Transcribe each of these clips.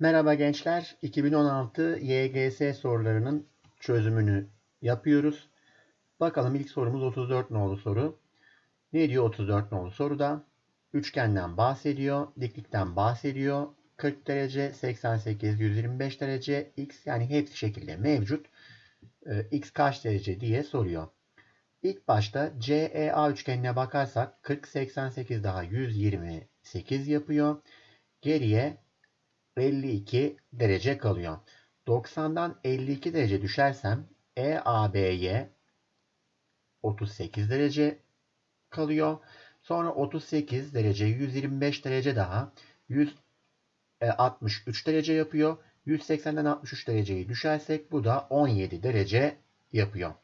Merhaba gençler. 2016 YGS sorularının çözümünü yapıyoruz. Bakalım ilk sorumuz 34 nolu soru. Ne diyor 34 nolu soruda? Üçgenden bahsediyor, diklikten bahsediyor. 40 derece, 88, 125 derece, x yani hepsi şekilde mevcut. Ee, x kaç derece diye soruyor. İlk başta CEA üçgenine bakarsak 40, 88 daha 128 yapıyor. Geriye 52 derece kalıyor. 90'dan 52 derece düşersem EAB'ye 38 derece kalıyor. Sonra 38 derece 125 derece daha 163 derece yapıyor. 180'den 63 dereceyi düşersek bu da 17 derece yapıyor.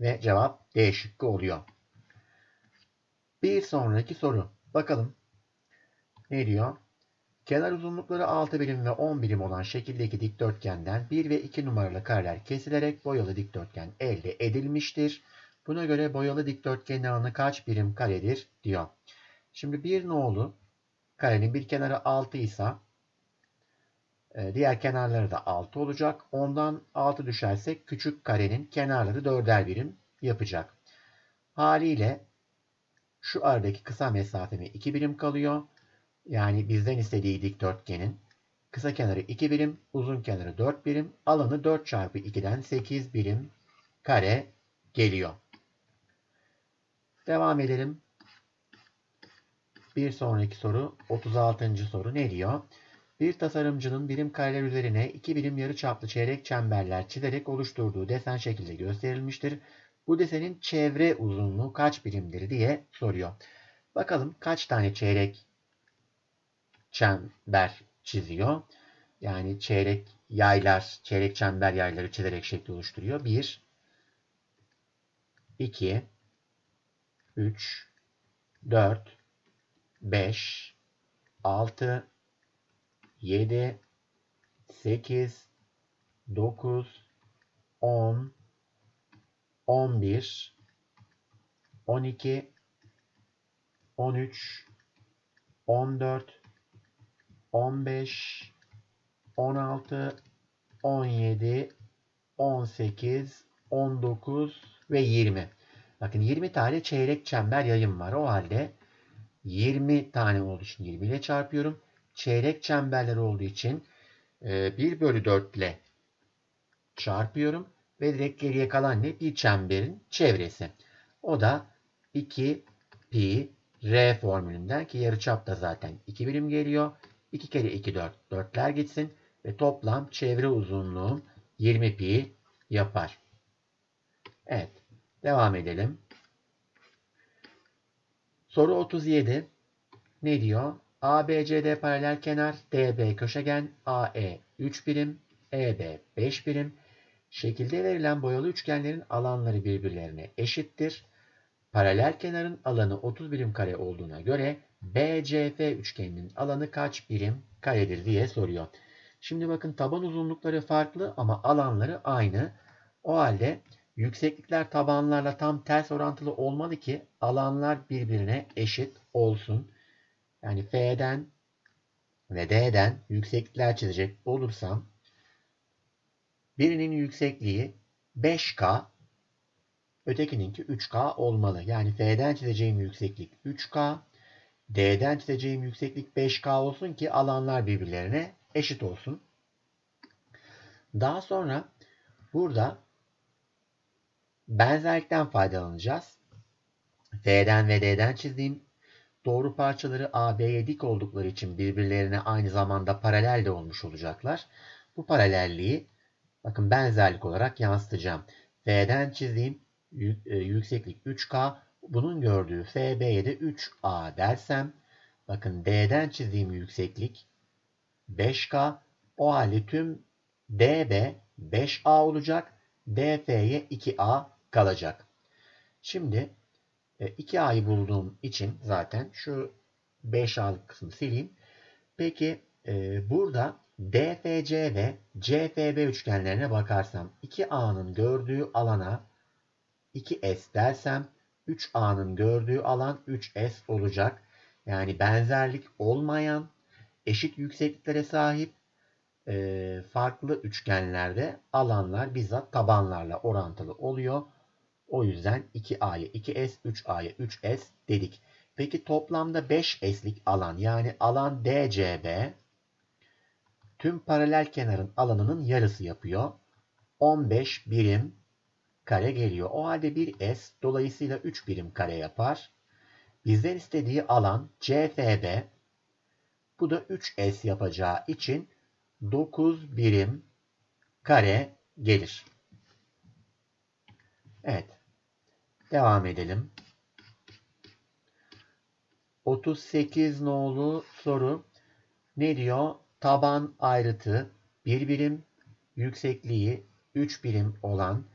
Ve cevap D şıkkı oluyor. Bir sonraki soru. Bakalım. Ne diyor? Kenar uzunlukları 6 birim ve 10 birim olan şekildeki dikdörtgenden 1 ve 2 numaralı kareler kesilerek boyalı dikdörtgen elde edilmiştir. Buna göre boyalı dikdörtgenin alanı kaç birim karedir diyor. Şimdi bir nolu karenin bir kenarı 6 ise e, diğer kenarları da 6 olacak. Ondan 6 düşersek küçük karenin kenarları 4'er birim yapacak. Haliyle şu aradaki kısa mesafeme 2 birim kalıyor. Yani bizden istediği dikdörtgenin kısa kenarı 2 birim, uzun kenarı 4 birim, alanı 4 çarpı 2'den 8 birim kare geliyor. Devam edelim. Bir sonraki soru 36. soru ne diyor? Bir tasarımcının birim kareler üzerine iki birim yarıçaplı çeyrek çemberler çizerek oluşturduğu desen şekilde gösterilmiştir. Bu desenin çevre uzunluğu kaç birimdir diye soruyor. Bakalım kaç tane çeyrek çember çiziyor. Yani çeyrek yaylar, çeyrek çember yayları çizerek şekli oluşturuyor. 1 2 3 4 5 6 7 8 9 10 11 12 13 14 15 16 17 18 19 ve 20. Bakın 20 tane çeyrek çember yayım var. O halde 20 tane olduğu için 20 ile çarpıyorum. Çeyrek çemberler olduğu için 1 e, bölü 4 ile çarpıyorum. Ve direkt geriye kalan ne? Bir çemberin çevresi. O da 2 pi r formülünden ki yarıçap da zaten 2 birim geliyor. 2 kere 2 4. 4'ler gitsin ve toplam çevre uzunluğum 20 pi yapar. Evet. Devam edelim. Soru 37. Ne diyor? ABCD paralel kenar, DB köşegen, AE 3 birim, EB 5 birim. Şekilde verilen boyalı üçgenlerin alanları birbirlerine eşittir. Paralel kenarın alanı 30 birim kare olduğuna göre BCF üçgeninin alanı kaç birim karedir diye soruyor. Şimdi bakın taban uzunlukları farklı ama alanları aynı. O halde yükseklikler tabanlarla tam ters orantılı olmalı ki alanlar birbirine eşit olsun. Yani F'den ve D'den yükseklikler çizecek olursam birinin yüksekliği 5K ötekininki 3K olmalı. Yani F'den çizeceğim yükseklik 3K D'den çizeceğim yükseklik 5K olsun ki alanlar birbirlerine eşit olsun. Daha sonra burada benzerlikten faydalanacağız. F'den ve D'den çizdiğim doğru parçaları AB'ye dik oldukları için birbirlerine aynı zamanda paralel de olmuş olacaklar. Bu paralelliği bakın benzerlik olarak yansıtacağım. F'den çizdiğim yükseklik 3K bunun gördüğü FB'ye de 3A dersem bakın D'den çizdiğim yükseklik 5K o halde tüm DB 5A olacak. DF'ye 2A kalacak. Şimdi 2A'yı e, bulduğum için zaten şu 5A'lık kısmı sileyim. Peki e, burada DFC ve CFB üçgenlerine bakarsam 2A'nın gördüğü alana 2S dersem 3A'nın gördüğü alan 3S olacak. Yani benzerlik olmayan eşit yüksekliklere sahip e, farklı üçgenlerde alanlar bizzat tabanlarla orantılı oluyor. O yüzden 2A'ya 2S, 3A'ya 3S dedik. Peki toplamda 5S'lik alan yani alan DCB tüm paralel kenarın alanının yarısı yapıyor. 15 birim kare geliyor. O halde 1S dolayısıyla 3 birim kare yapar. Bizden istediği alan CFB. Bu da 3S yapacağı için 9 birim kare gelir. Evet. Devam edelim. 38 nolu soru. Ne diyor? Taban ayrıtı 1 birim, yüksekliği 3 birim olan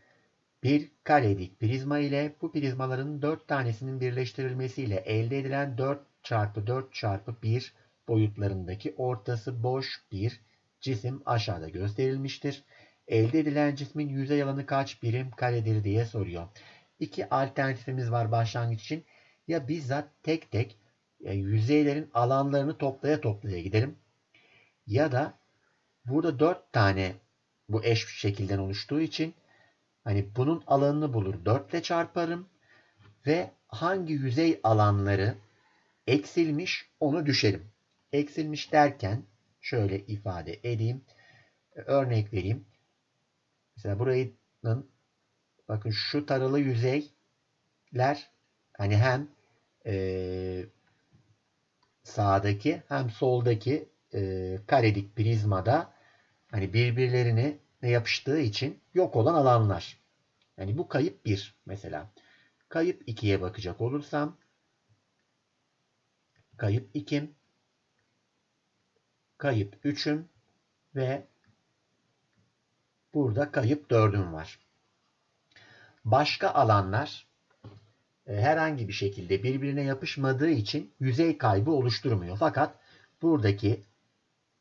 bir karedik prizma ile bu prizmaların 4 tanesinin birleştirilmesiyle elde edilen 4 çarpı 4 çarpı 1 boyutlarındaki ortası boş bir cisim aşağıda gösterilmiştir. Elde edilen cismin yüzey alanı kaç birim karedir diye soruyor. İki alternatifimiz var başlangıç için. Ya bizzat tek tek yani yüzeylerin alanlarını toplaya toplaya gidelim. Ya da burada 4 tane bu eş şekilden oluştuğu için hani bunun alanını bulur 4 ile çarparım ve hangi yüzey alanları eksilmiş onu düşerim. Eksilmiş derken şöyle ifade edeyim. Örnek vereyim. Mesela buranın bakın şu taralı yüzeyler hani hem e, sağdaki hem soldaki e, karedik prizmada hani birbirlerine yapıştığı için yok olan alanlar. Yani bu kayıp 1 mesela. Kayıp 2'ye bakacak olursam kayıp 2'm kayıp 3'üm ve burada kayıp 4'üm var. Başka alanlar e, herhangi bir şekilde birbirine yapışmadığı için yüzey kaybı oluşturmuyor. Fakat buradaki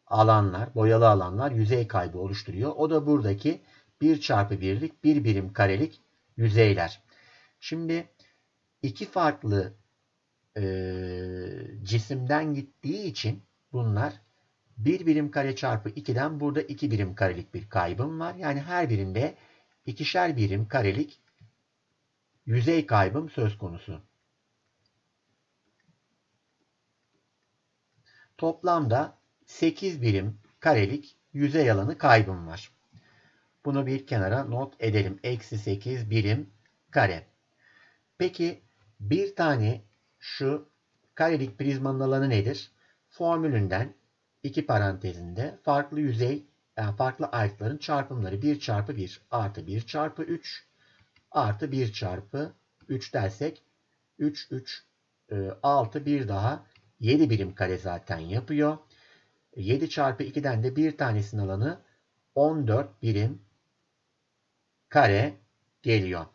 alanlar, boyalı alanlar yüzey kaybı oluşturuyor. O da buradaki 1 çarpı 1'lik 1 birim karelik yüzeyler. Şimdi iki farklı e, cisimden gittiği için bunlar 1 birim kare çarpı 2'den burada 2 birim karelik bir kaybım var. Yani her birinde ikişer birim karelik yüzey kaybım söz konusu. Toplamda 8 birim karelik yüzey alanı kaybım var. Bunu bir kenara not edelim. Eksi 8 birim kare. Peki bir tane şu karelik prizmanın alanı nedir? Formülünden iki parantezinde farklı yüzey yani farklı ayrıtların çarpımları 1 çarpı 1 artı 1 çarpı 3 artı 1 çarpı 3 dersek 3 3 6 bir daha 7 birim kare zaten yapıyor. 7 çarpı 2'den de bir tanesinin alanı 14 birim kare geliyor.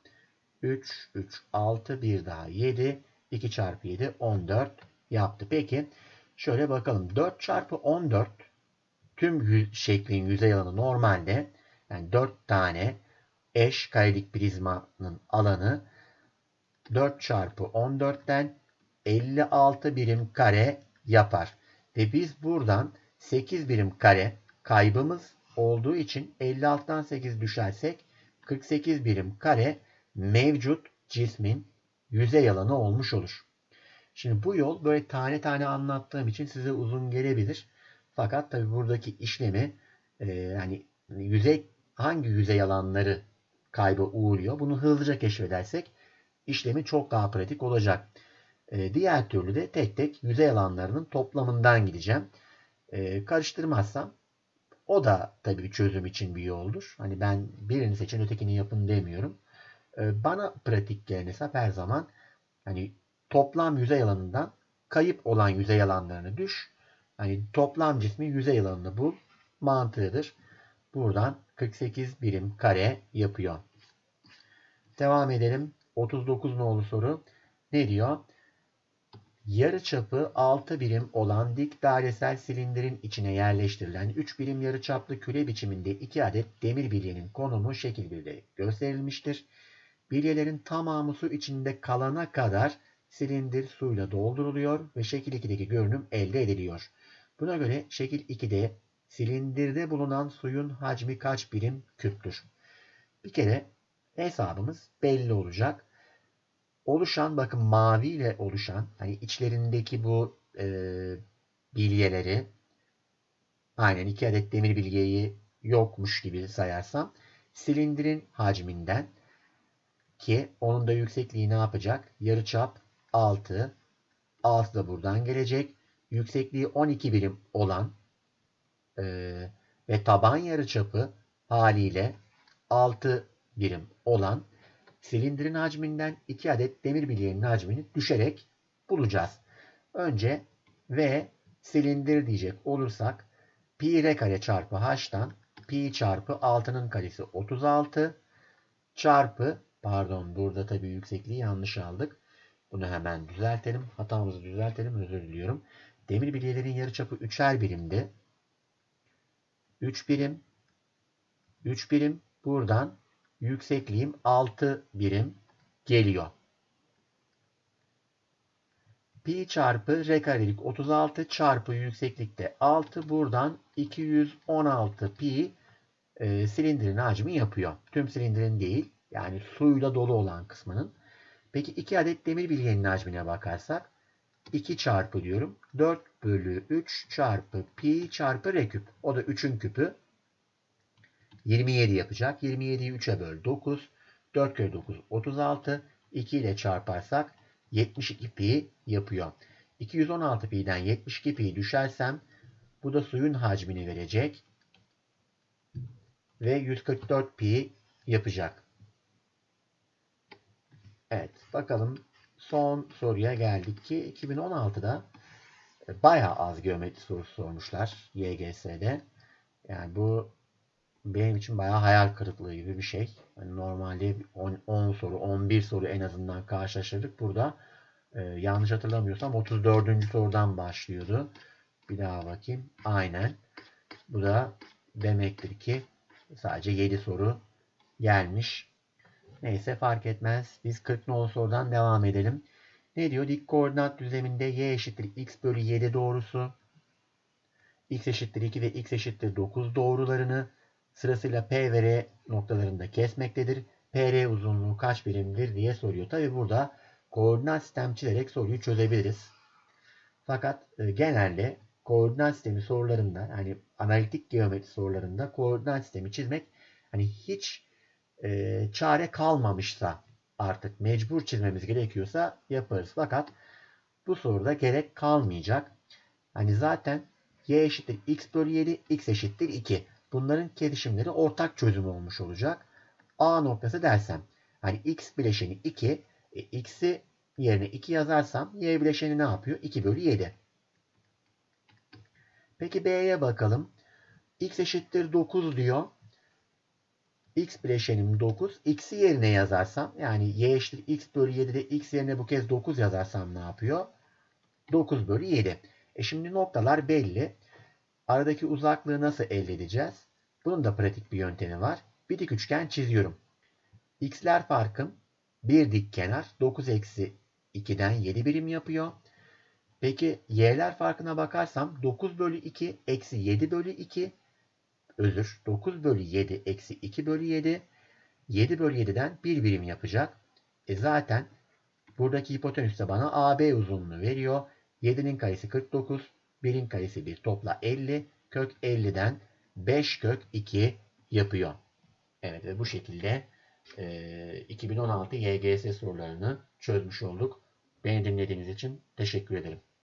3, 3, 6, bir daha 7, 2 çarpı 7, 14 yaptı. Peki şöyle bakalım. 4 çarpı 14 tüm yüz, şeklin yüzey alanı normalde yani 4 tane eş karelik prizmanın alanı 4 çarpı 14'ten 56 birim kare yapar. Ve biz buradan 8 birim kare kaybımız olduğu için 56'dan 8 düşersek 48 birim kare mevcut cismin yüzey alanı olmuş olur. Şimdi bu yol böyle tane tane anlattığım için size uzun gelebilir. Fakat tabi buradaki işlemi e, yani yüzey hangi yüzey alanları kaybı uğruyor bunu hızlıca keşfedersek işlemi çok daha pratik olacak. E, diğer türlü de tek tek yüzey alanlarının toplamından gideceğim. E, karıştırmazsam o da tabii çözüm için bir yoldur. Hani ben birini seçin ötekini yapın demiyorum. E, bana pratik gelen hesap her zaman hani toplam yüzey alanından kayıp olan yüzey alanlarını düş. Hani toplam cismin yüzey alanını bul mantığıdır. Buradan 48 birim kare yapıyor. Devam edelim. 39 nolu soru. Ne diyor? Yarıçapı 6 birim olan dik dairesel silindirin içine yerleştirilen 3 birim yarıçaplı küre biçiminde 2 adet demir bilyenin konumu şekil 1'de gösterilmiştir. Bilyelerin tamamı su içinde kalana kadar silindir suyla dolduruluyor ve şekil 2'deki görünüm elde ediliyor. Buna göre şekil 2'de silindirde bulunan suyun hacmi kaç birim küptür? Bir kere hesabımız belli olacak. Oluşan bakın mavi ile oluşan hani içlerindeki bu e, bilyeleri aynen iki adet demir bilyeyi yokmuş gibi sayarsam silindirin hacminden ki onun da yüksekliği ne yapacak? Yarıçap 6. 6 da buradan gelecek. Yüksekliği 12 birim olan e, ve taban yarıçapı haliyle 6 birim olan silindirin hacminden 2 adet demir bilyeğinin hacmini düşerek bulacağız. Önce V silindir diyecek olursak pi r kare çarpı h'tan pi çarpı 6'nın karesi 36 çarpı pardon burada tabii yüksekliği yanlış aldık. Bunu hemen düzeltelim. Hatamızı düzeltelim. Özür diliyorum. Demir bilyelerin yarıçapı 3'er birimdi. 3 birim 3 birim buradan yüksekliğim 6 birim geliyor. Pi çarpı r karelik 36 çarpı yükseklikte 6 buradan 216 pi e, silindirin hacmi yapıyor. Tüm silindirin değil yani suyla dolu olan kısmının. Peki 2 adet demir bilyenin hacmine bakarsak 2 çarpı diyorum. 4 bölü 3 çarpı pi çarpı r küp. O da 3'ün küpü. 27 yapacak. 27'yi 3'e böl 9. 4 kere 9 36. 2 ile çarparsak 72 pi yapıyor. 216 pi'den 72 pi düşersem bu da suyun hacmini verecek. Ve 144 pi yapacak. Evet bakalım son soruya geldik ki 2016'da e, bayağı az geometri sorusu sormuşlar YGS'de. Yani bu benim için bayağı hayal kırıklığı gibi bir şey. Yani normalde 10, 10 soru, 11 soru en azından karşılaştırdık. Burada e, yanlış hatırlamıyorsam 34. sorudan başlıyordu. Bir daha bakayım. Aynen. Bu da demektir ki sadece 7 soru gelmiş. Neyse fark etmez. Biz 40 nolu sorudan devam edelim. Ne diyor? Dik koordinat düzleminde y eşittir x bölü 7 doğrusu, x eşittir 2 ve x eşittir 9 doğrularını sırasıyla P ve R noktalarında kesmektedir. PR uzunluğu kaç birimdir diye soruyor. Tabi burada koordinat sistem çizerek soruyu çözebiliriz. Fakat e, genelde koordinat sistemi sorularında yani analitik geometri sorularında koordinat sistemi çizmek hani hiç e, çare kalmamışsa artık mecbur çizmemiz gerekiyorsa yaparız. Fakat bu soruda gerek kalmayacak. Hani zaten y eşittir x bölü 7, x eşittir 2. Bunların kesişimleri ortak çözüm olmuş olacak. A noktası dersem hani x bileşeni 2, e, x'i yerine 2 yazarsam y bileşeni ne yapıyor? 2 bölü 7. Peki B'ye bakalım. x eşittir 9 diyor x bileşenim 9. X'i yerine yazarsam yani y eşittir x bölü 7'de x yerine bu kez 9 yazarsam ne yapıyor? 9 bölü 7. E şimdi noktalar belli. Aradaki uzaklığı nasıl elde edeceğiz? Bunun da pratik bir yöntemi var. Bir dik üçgen çiziyorum. X'ler farkım bir dik kenar 9 eksi 2'den 7 birim yapıyor. Peki y'ler farkına bakarsam 9 bölü 2 eksi 7 bölü 2 özür 9 bölü 7 eksi 2 bölü 7 7 bölü 7'den 1 birim yapacak. E zaten buradaki hipotenüs de bana AB uzunluğu veriyor. 7'nin karesi 49. 1'in karesi 1 topla 50. Kök 50'den 5 kök 2 yapıyor. Evet ve bu şekilde e, 2016 YGS sorularını çözmüş olduk. Beni dinlediğiniz için teşekkür ederim.